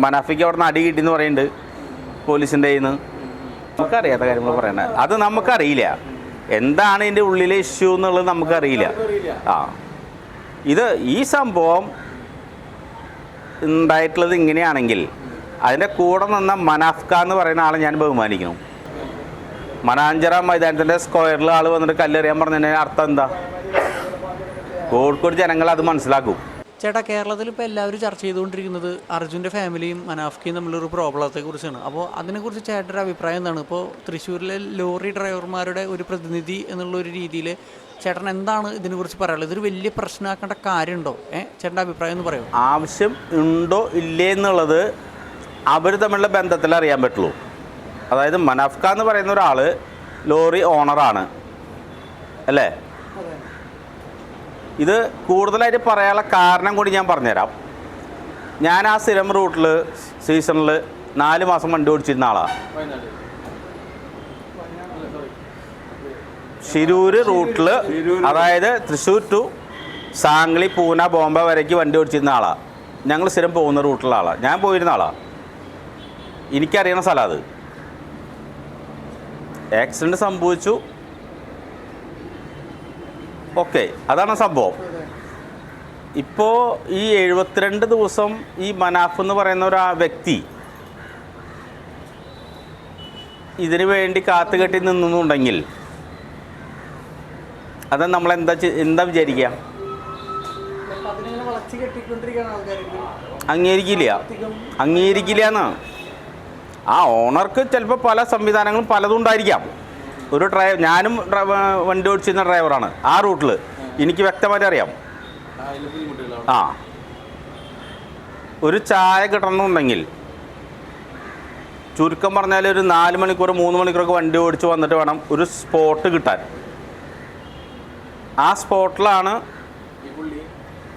മനാഫിക്ക് അവിടെ നിന്ന് അടി കിട്ടിയെന്ന് പറയുന്നുണ്ട് പോലീസിന്റെ കയ്യിൽ നിന്ന്. നമുക്കറിയാത്ത കാര്യങ്ങൾ പറയണ അത് നമുക്കറിയില്ല. എന്താണ് ഇതിന്റെ ഉള്ളിലെ ഇഷ്യൂ എന്നുള്ളത് നമുക്കറിയില്ല. ആ. ഇത് ഈ സംഭവം ഉണ്ടായിട്ടുള്ളത് ഇങ്ങനെയാണെങ്കിൽ അതിന്റെ കൂടെ നിന്ന മനാഫ്ക എന്ന് പറയുന്ന ആളെ ഞാൻ ബഹുമാനിക്കുന്നു. മനാഞ്ചറ മൈതാനത്തിന്റെ സ്ക്വയറിൽ ആൾ വന്നിട്ട് കല്ലെറിയാൻ പറഞ്ഞതിന്റെ അർത്ഥം എന്താ? കോഴിക്കോട് ജനങ്ങൾ അത് മനസ്സിലാക്കും. ചേട്ടാ കേരളത്തിൽ ഇപ്പോൾ എല്ലാവരും ചർച്ച ചെയ്തുകൊണ്ടിരിക്കുന്നത് അർജുന്റെ ഫാമിലിയും മനാഫ്കിയും തമ്മിലൊരു പ്രോബ്ലത്തെ കുറിച്ചാണ്. അപ്പോൾ അതിനെക്കുറിച്ച് ചേട്ടന്റെ അഭിപ്രായം എന്താണ്? ഇപ്പോൾ തൃശ്ശൂരിലെ ലോറി ഡ്രൈവർമാരുടെ ഒരു പ്രതിനിധി എന്നുള്ള ഒരു രീതിയിൽ ചേട്ടൻ എന്താണ് ഇതിനെക്കുറിച്ച് പറയാനുള്ളത്? ഇതൊരു വലിയ പ്രശ്നമാക്കേണ്ട കാര്യമുണ്ടോ? ഏ ചേട്ടന്റെ അഭിപ്രായം എന്ന് പറയും. ആവശ്യം ഉണ്ടോ ഇല്ലേ എന്നുള്ളത് അവർ തമ്മിലുള്ള ബന്ധത്തിൽ അറിയാൻ പറ്റുള്ളൂ. അതായത് മനാഫ്ക എന്ന് പറയുന്ന ഒരാൾ ലോറി ഓണറാണ്. അല്ലേ? ഇത് കൂടുതലായിട്ട് പറയാനുള്ള കാരണം കൂടി ഞാൻ പറഞ്ഞുതരാം. ഞാൻ ആ സ്ഥിരം റൂട്ടിൽ സീസണിൽ നാല് മാസം വണ്ടി ഓടിച്ചിരുന്ന ആളാണ് ശിരൂര് റൂട്ടിൽ അതായത് തൃശ്ശൂർ ടു സാംഗ്ലി പൂന ബോംബ വരയ്ക്ക് വണ്ടി ഓടിച്ചിരുന്ന ആളാണ് ഞങ്ങൾ സ്ഥിരം പോകുന്ന റൂട്ടിലുള്ള ആളാണ് ഞാൻ പോയിരുന്ന ആളാണ് എനിക്കറിയണ സ്ഥലം അത്. ആക്സിഡന്റ് സംഭവിച്ചു. ഓക്കെ അതാണ് സംഭവം. ഇപ്പോൾ ഈ എഴുപത്തിരണ്ട് ദിവസം ഈ മനാഫ് എന്ന് പറയുന്ന ഒരു വ്യക്തി ഇതിനു വേണ്ടി കാത്തുകെട്ടി നിന്നുണ്ടെങ്കിൽ അത് നമ്മൾ എന്താ എന്താ വിചാരിക്കുക അംഗീകരിക്കില്ല. അംഗീകരിക്കില്ല എന്നാണ്. ആ ഓണർക്ക് ചിലപ്പോൾ പല സംവിധാനങ്ങളും പലതും ഉണ്ടായിരിക്കാം. ഒരു ഡ്രൈവർ ഞാനും വണ്ടി ഓടിച്ചിരുന്ന ഡ്രൈവറാണ് ആ റൂട്ടിൽ എനിക്ക് വ്യക്തമായിട്ട് അറിയാം. ആ ഒരു ചായ കിട്ടണമെന്നുണ്ടെങ്കിൽ ചുരുക്കം പറഞ്ഞാൽ ഒരു നാല് മണിക്കൂർ മൂന്ന് മണിക്കൂറൊക്കെ വണ്ടി ഓടിച്ച് വന്നിട്ട് വേണം ഒരു സ്പോട്ട് കിട്ടാൻ. ആ സ്പോട്ടിലാണ്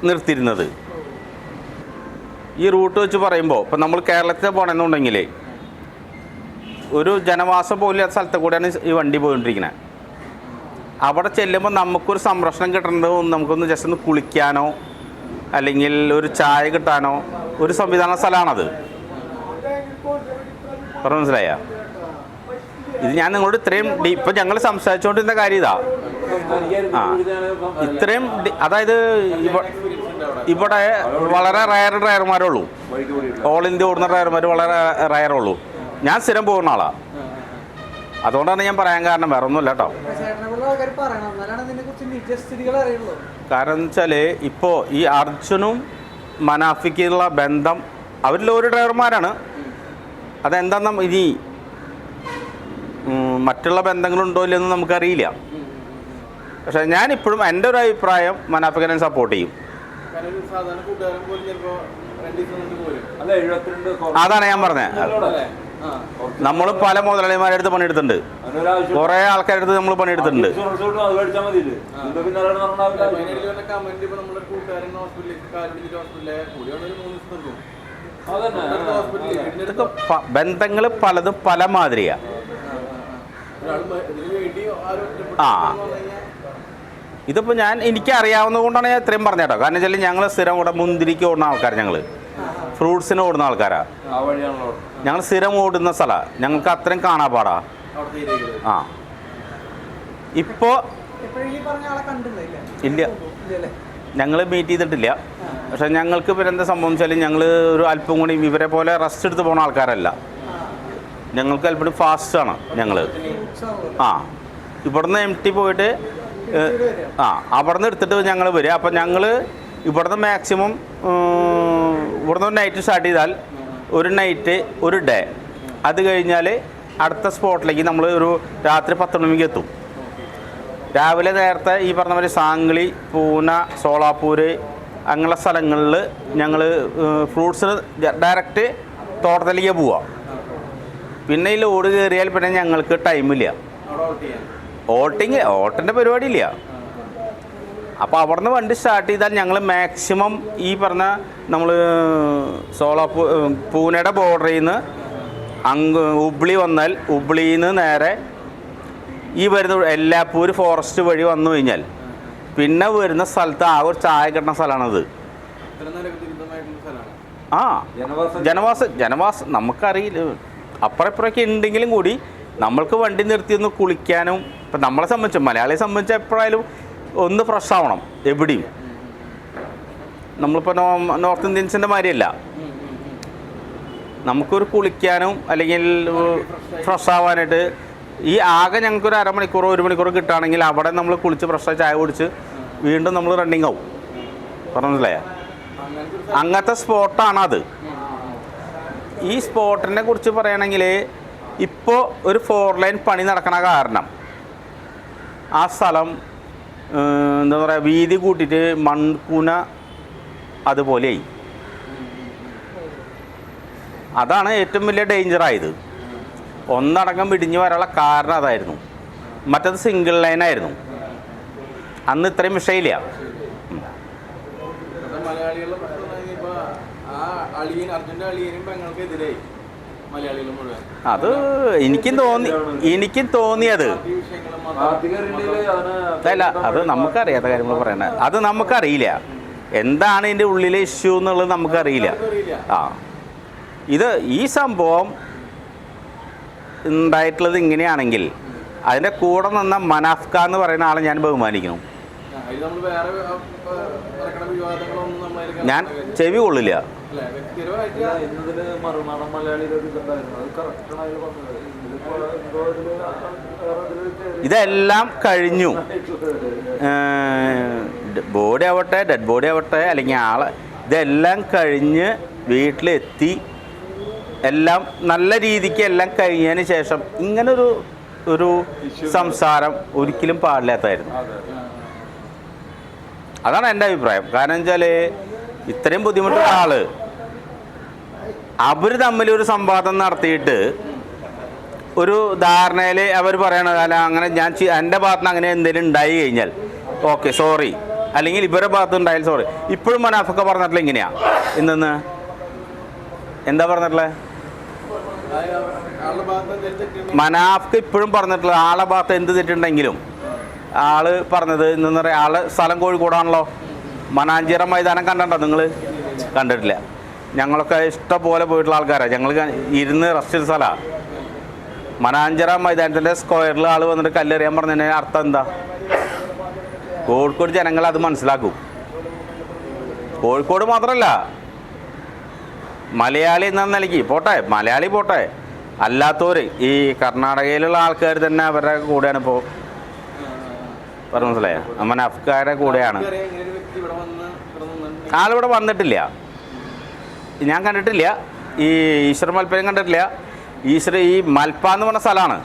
നിർത്തിയിരുന്നത്. ഈ റൂട്ട് വെച്ച് പറയുമ്പോൾ ഇപ്പം നമ്മൾ കേരളത്തിൽ പോകണമെന്നുണ്ടെങ്കിൽ ഒരു ജനവാസം പോലും ഇല്ലാത്ത സ്ഥലത്ത് കൂടെയാണ് ഈ വണ്ടി പോയിക്കൊണ്ടിരിക്കുന്നത് അവിടെ ചെല്ലുമ്പോൾ നമുക്കൊരു സംരക്ഷണം കിട്ടേണ്ടത് നമുക്കൊന്ന് ജസ്റ്റ് ഒന്ന് കുളിക്കാനോ അല്ലെങ്കിൽ ഒരു ചായ കിട്ടാനോ ഒരു സംവിധാന സ്ഥലമാണത്. പറഞ്ഞു മനസ്സിലായ? ഇത് ഞാൻ നിങ്ങളോട് ഇത്രയും ഇപ്പം ഞങ്ങൾ സംസാരിച്ചുകൊണ്ടിരുന്ന കാര്യം ഇതാ. ആ ഇത്രയും അതായത് ഇവിടെ വളരെ റയർ ഡ്രൈവർമാരേ ഉള്ളൂ. ഓൾ ഇന്ത്യ ഓടുന്ന ഡ്രൈവർമാർ വളരെ റയറുള്ളൂ ഞാൻ സ്ഥിരം പോകുന്ന ആളാ. അതുകൊണ്ടാണ് ഞാൻ പറയാൻ കാരണം വേറെ ഒന്നുമില്ല കേട്ടോ കാരണം എന്ന് വെച്ചാൽ ഇപ്പോൾ ഈ അർജുനും മനാഫിക്കുള്ള ബന്ധം അവരിൽ ഒരു ഡ്രൈവർമാരാണ്. അതെന്താണെന്ന് ഇനി മറ്റുള്ള ബന്ധങ്ങളുണ്ടോ ഇല്ലെന്ന് നമുക്കറിയില്ല. പക്ഷേ ഞാനിപ്പോഴും എന്റെ ഒരു അഭിപ്രായം മനാഫിക്കനെ സപ്പോർട്ട് ചെയ്യും. അതാണ് ഞാൻ പറഞ്ഞത്. നമ്മൾ പല മുതലാളിമാരുടെ അടുത്ത് പണിയെടുത്തിട്ടുണ്ട്. കുറെ കുറേ ആൾക്കാരുടെ അടുത്ത് നമ്മൾ പണിയെടുത്തിട്ടുണ്ട്. ബന്ധങ്ങൾ പലതും പല മാതിരിയാ. ആ. ഇതിപ്പോൾ ഞാൻ എനിക്ക് അറിയാവുന്നത് കൊണ്ടാണ് ഞാൻ ഇത്രയും പറഞ്ഞ കേട്ടോ. കാരണം വെച്ചാൽ ഞങ്ങൾ സ്ഥിരം കൂടെ മുന്തിരിക്ക് ഓടുന്ന ആൾക്കാർ ഞങ്ങൾ ഫ്രൂട്ട്സിന് ഓടുന്ന ആൾക്കാരാണ് ആ വഴിയാണല്ലോ ഞങ്ങൾ സ്ഥിരം ഓടുന്ന സ്ഥലമാണ് ഞങ്ങൾക്ക് അത്രയും കാണാ പാടാ. ആ. ഇപ്പോൾ ഇല്ല? ഞങ്ങൾ മീറ്റ് ചെയ്തിട്ടില്ല. പക്ഷെ ഞങ്ങൾക്ക് പിന്നെ എന്താ സംഭവം വെച്ചാൽ ഞങ്ങൾ ഒരു അല്പം കൂടി ഇവരെ പോലെ റെസ്റ്റ് എടുത്ത് പോകുന്ന ആൾക്കാരല്ല. ഞങ്ങൾക്ക് അല്പം ഫാസ്റ്റ് ആണ് ഞങ്ങൾ ആ. ഇവിടുന്ന് എം ടി പോയിട്ട് ആ ആ. അവിടുന്ന് എടുത്തിട്ട് ഞങ്ങൾ വരിക അപ്പം ഞങ്ങൾ ഇവിടുന്ന് മാക്സിമം ഇവിടുന്ന് ഒരു നൈറ്റ് സ്റ്റാർട്ട് ചെയ്താൽ ഒരു നൈറ്റ് ഒരു ഡേ അത് കഴിഞ്ഞാൽ അടുത്ത സ്പോട്ടിലേക്ക് നമ്മൾ ഒരു രാത്രി പത്ത് മണിക്ക് എത്തും. രാവിലെ നേരത്തെ ഈ പറഞ്ഞ മാതിരി സാംഗ്ലി പൂന സോളാപ്പൂര് അങ്ങനെയുള്ള സ്ഥലങ്ങളിൽ ഞങ്ങൾ ഫ്രൂട്ട്സിന് ഡയറക്റ്റ് തോട്ടത്തിലേക്ക് പോവാം. പിന്നെ ഈ ലോഡ് കയറിയാൽ പിന്നെ ഞങ്ങൾക്ക് ടൈമില്ല ഓട്ടിങ് ഓട്ടിന്റെ പരിപാടിയില്ല അപ്പോൾ അവിടുന്ന് വണ്ടി സ്റ്റാർട്ട് ചെയ്താൽ ഞങ്ങൾ മാക്സിമം ഈ പറഞ്ഞ നമ്മൾ സോളോ പൂനെയുടെ ബോർഡറിൽ നിന്ന് അങ്ങ് ഉബ്ളി വന്നാൽ ഉബ്ളിയിൽ നിന്ന് നേരെ ഈ വരുന്ന എല്ലാപ്പൂർ ഫോറസ്റ്റ് വഴി വന്നു കഴിഞ്ഞാൽ പിന്നെ വരുന്ന സ്ഥലത്ത് ആ ഒരു ചായ കിട്ടുന്ന സ്ഥലമാണത് ആ ജനവാസ? ജനവാസ ജനവാസം നമുക്കറിയില്ല. അപ്പുറപ്പുറമൊക്കെ ഉണ്ടെങ്കിലും കൂടി നമ്മൾക്ക് വണ്ടി നിർത്തിയൊന്ന് കുളിക്കാനും ഇപ്പം നമ്മളെ സംബന്ധിച്ച് മലയാളിയെ സംബന്ധിച്ച് എപ്പോഴായാലും ഒന്ന് ഫ്രഷ് ആവണം എവിടെയും. നമ്മളിപ്പോൾ നോർത്ത് ഇന്ത്യൻസിന്റെ മാതിരിയല്ല നമുക്കൊരു കുളിക്കാനും അല്ലെങ്കിൽ ഫ്രഷ് ആവാനായിട്ട് ഈ ആകെ ഞങ്ങൾക്ക് ഒരു അരമണിക്കൂറോ ഒരു മണിക്കൂറോ കിട്ടുകയാണെങ്കിൽ അവിടെ നമ്മൾ കുളിച്ച് ഫ്രഷായി ചായ കുടിച്ച് വീണ്ടും നമ്മൾ റണ്ണിങ് ആവും. പറഞ്ഞില്ലേ അങ്ങനത്തെ സ്പോട്ടാണ് അത്. ഈ സ്പോട്ടിനെ കുറിച്ച് പറയുകയാണെങ്കിൽ ഇപ്പോൾ ഒരു ഫോർ ലൈൻ പണി നടക്കണ കാരണം ആ സ്ഥലം എന്താ പറയുക വീതി കൂട്ടിയിട്ട് മൺകുന അതുപോലെയായി. അതാണ് ഏറ്റവും വലിയ ഡേഞ്ചറായത് ഒന്നടങ്കം പിടിഞ്ഞു വരാനുള്ള കാരണം അതായിരുന്നു. മറ്റത് സിംഗിൾ ലൈനായിരുന്നു അന്ന് ഇത്രയും വിഷയമില്ല. അർജുന്റെ അളിയനും പെങ്ങൾക്കെതിരായി അത് എനിക്കും തോന്നി എനിക്കും തോന്നിയത്. അല്ല അത് നമുക്കറിയാത്ത കാര്യങ്ങൾ പറയണേ. അത് നമുക്കറിയില്ല. എന്താണ് ഇതിന്റെ ഉള്ളിലെ ഇഷ്യൂ എന്നുള്ളത് നമുക്കറിയില്ല. ആ. ഇത് ഈ സംഭവം ഉണ്ടായിട്ടുള്ളത് ഇങ്ങനെയാണെങ്കിൽ അതിന്റെ കൂടെ നിന്ന മനാഫ്ക എന്ന് പറയുന്ന ആളെ ഞാൻ ബഹുമാനിക്കുന്നു. ഞാൻ ചെവി കൊള്ളില്ല. ഇന്നതിൽ മറുനാടൻ മലയാളിയുടെ ഇതുണ്ടായിരുന്നു. അത് പറഞ്ഞത് ഇതിലിപ്പോ എന്തോ ഇതിൽ ഇതിൽ ഇതെല്ലാം കഴിഞ്ഞു. ബോഡി ആവട്ടെ ഡെഡ് ബോഡി ആവട്ടെ അല്ലെങ്കിൽ ആളെ. ഇതെല്ലാം കഴിഞ്ഞ് വീട്ടിലെത്തി. എല്ലാം നല്ല രീതിക്ക് എല്ലാം കഴിഞ്ഞതിന് ശേഷം ഇങ്ങനൊരു ഒരു സംസാരം ഒരിക്കലും പാടില്ലാത്തായിരുന്നു അതാണ് എന്റെ അഭിപ്രായം. കാരണം വെച്ചാൽ ഇത്രയും ബുദ്ധിമുട്ടുള്ള ആൾ അവർ തമ്മിൽ ഒരു സംവാദം നടത്തിയിട്ട് ഒരു ധാരണയിൽ അവർ പറയണത് അല്ല അങ്ങനെ ഞാൻ എന്റെ ഭാഗത്ത് നിന്ന് അങ്ങനെ എന്തെങ്കിലും ഉണ്ടായി കഴിഞ്ഞാൽ ഓക്കെ സോറി അല്ലെങ്കിൽ ഇവരുടെ ഭാഗത്ത് ഉണ്ടായാലും സോറി ഇപ്പോഴും മനാഫൊക്കെ പറഞ്ഞിട്ടില്ല ഇങ്ങനെയാ? ഇന്നെന്ന് എന്താ പറഞ്ഞിട്ടുള്ളത് മനാഫ്ക്ക് ഇപ്പോഴും പറഞ്ഞിട്ടുള്ളത് ആളെ ഭാഗത്ത് എന്ത് തെറ്റുണ്ടെങ്കിലും ആൾ പറഞ്ഞത് ഇന്നെന്ന് പറയാം? ആൾ സ്ഥലം കോഴിക്കോടാണല്ലോ. മനാഞ്ചിറ മൈതാനം കണ്ടോ നിങ്ങൾ കണ്ടിട്ടില്ല. ഞങ്ങളൊക്കെ ഇഷ്ടം പോലെ പോയിട്ടുള്ള ആൾക്കാരാണ് ഞങ്ങൾ ഇരുന്ന് റെസ്റ്റ് സ്ഥലമാണ് മനാഞ്ചിറ മൈതാനത്തിന്റെ സ്ക്വയറിൽ ആൾ വന്നിട്ട് കല്ലെറിയാൻ പറഞ്ഞതിന് അർത്ഥം എന്താ? കോഴിക്കോട് ജനങ്ങൾ അത് മനസ്സിലാക്കും. കോഴിക്കോട് മാത്രമല്ല മലയാളി എന്ന നിലയ്ക്ക് പോട്ടെ മലയാളി പോട്ടെ. അല്ലാത്തവർ ഈ കർണാടകയിലുള്ള ആൾക്കാർ തന്നെ അവരുടെ കൂടെയാണ് ഇപ്പോൾ പറഞ്ഞു മനസ്സിലായോ? അഫ്ഗാരുടെ കൂടെയാണ്. ആളിവിടെ ഇങ്ങനെ ഒരു വ്യക്തി ഇവിടെ വന്ന് ഇവിടെ നിന്നിട്ടുണ്ടെങ്കിൽ ആളിവിടെ വന്നിട്ടില്ല ഞാൻ കണ്ടിട്ടില്ല. ഈ ഈശ്വര മൽപ്പനം കണ്ടിട്ടില്ല. ഈശ്വര ഈ മൽപ്പ എന്ന് പറഞ്ഞ സ്ഥലമാണ്.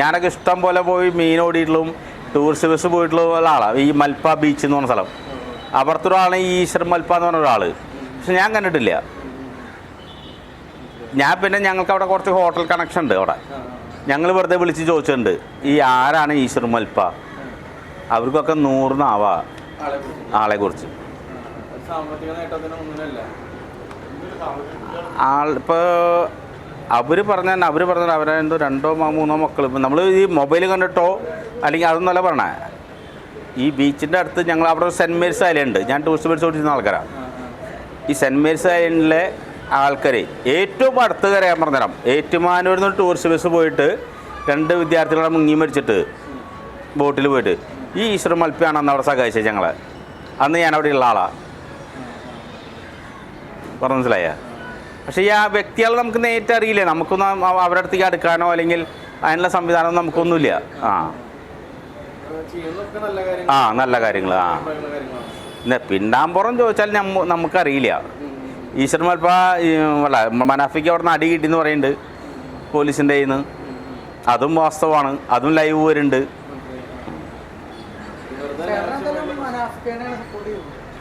ഞാനൊക്കെ ഇഷ്ടം പോലെ പോയി മീൻ ഓടിയിട്ടുള്ളതും ടൂറിസ്റ്റ് ബസ് പോയിട്ടുള്ള ആളാണ് ഈ മൽപ്പ ബീച്ച് എന്ന് പറഞ്ഞ സ്ഥലം. അപ്പുറത്തൊരാളാണ് ഈ ഈശ്വര മൽപ്പ എന്ന് പറഞ്ഞ ഒരാൾ പക്ഷെ ഞാൻ കണ്ടിട്ടില്ല. ഞാൻ പിന്നെ ഞങ്ങൾക്ക് അവിടെ കുറച്ച് ഹോട്ടൽ കണക്ഷൻ ഉണ്ട് അവിടെ. ഞങ്ങൾ വെറുതെ വിളിച്ച് ചോദിച്ചിട്ടുണ്ട് ഈ ആരാണ് ഈശ്വർ മൽപ്പ അവർക്കൊക്കെ നൂറിനാവാ ആളെ കുറിച്ച് ആളെ കുറിച്ച് സാമ്പത്തിക നേട്ടത്തിന് ഒന്നിനല്ല ആൾ ഇപ്പോൾ അവർ പറഞ്ഞ അവർ പറഞ്ഞ അവരെ എന്തോ രണ്ടോ മൂന്നോ മക്കൾ ഇപ്പം നമ്മൾ ഈ മൊബൈൽ കണ്ടിട്ടോ അല്ലെങ്കിൽ അതൊന്നല്ല പറഞ്ഞേ ഈ ബീച്ചിന്റെ അടുത്ത് ഞങ്ങൾ അവിടെ സെന്റ് മേരിസ് ഐലൻഡ് ഞാൻ ടൂറിസ്റ്റ് ബസ് ഓടിച്ചിരുന്ന ആൾക്കാരാണ് ഈ സെന്റ് മേരീസ് ഐലൻഡിലെ ആൾക്കാർ ഏറ്റവും അടുത്ത് കരയാൻ പറഞ്ഞുതരാം. ഏറ്റുമാനൂരിൽ നിന്ന് ടൂറിസ്റ്റ് ബസ് പോയിട്ട് രണ്ട് വിദ്യാർത്ഥികളെ മുങ്ങി മരിച്ചിട്ട് ബോട്ടിൽ പോയിട്ട്. ഈ ഈശ്വര മൽപ്പിയാണ് അന്ന് അവിടെ സഹായിച്ചത് ഞങ്ങൾ അന്ന് ഞാൻ അവിടെ ഉള്ള ആളാണ് പറഞ്ഞു മനസ്സിലായ പക്ഷേ ഈ ആ വ്യക്തികളെ നമുക്ക് നേരിട്ട് അറിയില്ല? നമുക്കൊന്നും അവ- അവരുടെ അടുത്തേക്ക് അടുക്കാനോ അല്ലെങ്കിൽ അതിനുള്ള സംവിധാനം നമുക്കൊന്നുമില്ല. ആ. ആ നല്ല കാര്യങ്ങൾ ആ. പിന്നാമ്പുറം ചോദിച്ചാൽ നമ്മ നമുക്കറിയില്ല. ഈശ്വർ മൽപ്പ അല്ല മനാഫിക്ക് അവിടെ നിന്ന് അടി കിട്ടിയെന്ന് പറയുന്നുണ്ട് പോലീസിന്റെ കയ്യിൽ നിന്ന് അതും വാസ്തവമാണ്. അതും ലൈവ് വരുന്നുണ്ട്.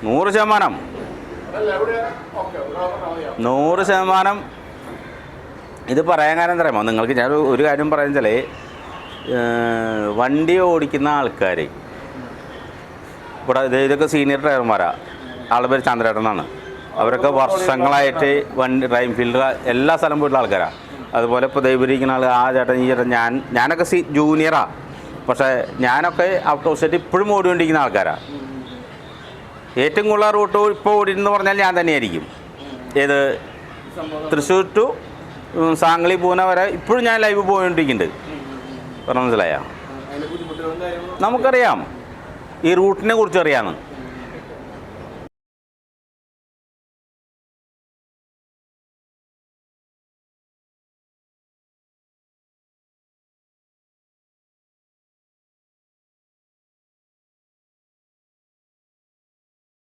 നൂറ് ശതമാനം. നൂറ് ശതമാനം ഇത് പറയാൻ കാരണം എന്താ നിങ്ങൾക്ക് ഞാൻ ഒരു കാര്യം പറയാൻ വെച്ചാൽ വണ്ടി ഓടിക്കുന്ന ആൾക്കാർ ഇവിടെ ഇത് ഇതൊക്കെ സീനിയർ ഡ്രൈവർമാരാണ് ആളുടെ പേര് ചന്ദ്രേട്ടനാണ് അവരൊക്കെ വർഷങ്ങളായിട്ട് വണ്ടി ഡ്രൈവിംഗ് ഫീൽഡ് എല്ലാ സ്ഥലം പോയിട്ടുള്ള ആൾക്കാരാണ് അതുപോലെ ഇപ്പോൾ ദൈവരിക്കുന്ന ആൾ ആ ചേട്ടൻ ഈ ചേട്ടൻ ഞാൻ ഞാനൊക്കെ സീ ജൂനിയറാണ് പക്ഷേ ഞാനൊക്കെ ഔട്ട് ഓഫ് സ്റ്റേറ്റ് ഇപ്പോഴും ഓടിക്കൊണ്ടിരിക്കുന്ന ആൾക്കാരാണ് ഏറ്റവും കൂടുതൽ റൂട്ട് ഇപ്പോൾ ഓടിയെന്ന് പറഞ്ഞാൽ ഞാൻ തന്നെയായിരിക്കും. ഏത്? തൃശ്ശൂർ ടു സാംഗ്ലി പൂന വരെ ഇപ്പോഴും ഞാൻ ലൈവ് പോയിക്കൊണ്ടിരിക്കുന്നുണ്ട്. പറഞ്ഞ മനസ്സിലായ? നമുക്കറിയാം. ഈ റൂട്ടിനെ കുറിച്ച് അറിയാമെന്ന്